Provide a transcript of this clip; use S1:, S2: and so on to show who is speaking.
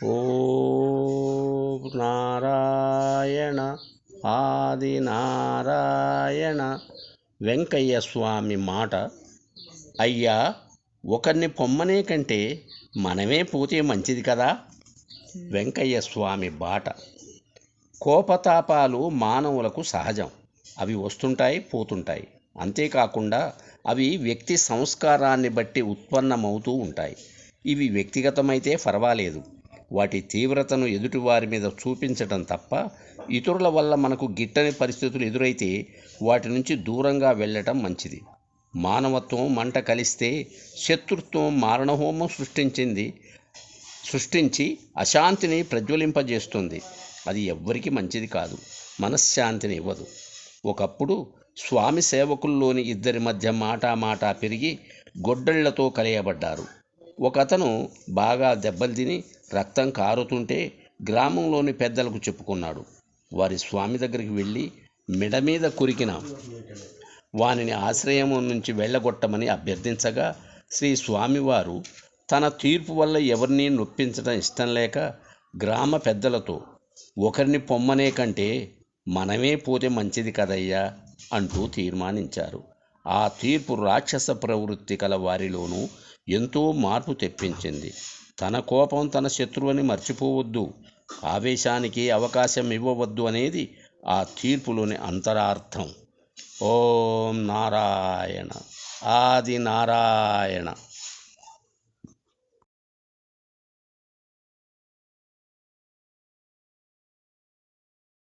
S1: ఓం నారాయణ ఆది నారాయణ వెంకయ్య స్వామి మాట. అయ్యా ఒకరిని పొమ్మనే కంటే మనమే పోతే మంచిది కదా? వెంకయ్య స్వామి బాట. కోపతాపాలు మానవులకు సహజం. అవి వస్తుంటాయి పోతుంటాయి. అంతేకాకుండా అవి వ్యక్తి సంస్కారాన్ని బట్టి ఉత్పన్నమవుతూ ఉంటాయి. ఇవి వ్యక్తిగతమైతే పర్వాలేదు. వాటి తీవ్రతను ఎదుటివారి మీద చూపించటం తప్ప ఇతరుల వల్ల మనకు గిట్టని పరిస్థితులు ఎదురైతే వాటి నుంచి దూరంగా వెళ్ళటం మంచిది. మానవత్వం మంట కలిస్తే శత్రుత్వం మారణహోమం సృష్టించింది సృష్టించి అశాంతిని ప్రజ్వలింపజేస్తుంది. అది ఎవ్వరికి మంచిది కాదు మనశ్శాంతిని ఇవ్వదు. ఒకప్పుడు స్వామి సేవకుల్లోని ఇద్దరి మధ్య మాటా మాటా పెరిగి గొడ్డళ్ళతో కలియబడ్డారు. ఒకతను బాగా దెబ్బలు తిని రక్తం కారుతుంటే గ్రామంలోని పెద్దలకు చెప్పుకున్నాడు. వారి స్వామి దగ్గరికి వెళ్ళి మెడ మీద కురికిన వానిని ఆశ్రయం నుంచి వెళ్ళగొట్టమని అభ్యర్థించగా శ్రీ స్వామివారు తన తీర్పు వల్ల ఎవరిని నొప్పించడం ఇష్టం లేక గ్రామ పెద్దలతో ఒకరిని పొమ్మనే కంటే మనమే పోతే మంచిది కదయ్యా అంటూ తీర్మానించారు. ఆ తీర్పు రాక్షస ప్రవృత్తి కల వారిలోనూ ఎంతో మార్పు తెప్పించింది. తన కోపం తన శత్రువుని మర్చిపోవద్దు. ఆవేశానికి అవకాశం ఇవ్వవద్దు అనేది ఆ తీర్పులోని అంతరార్థం. ఓం నారాయణ. ఆది నారాయణ.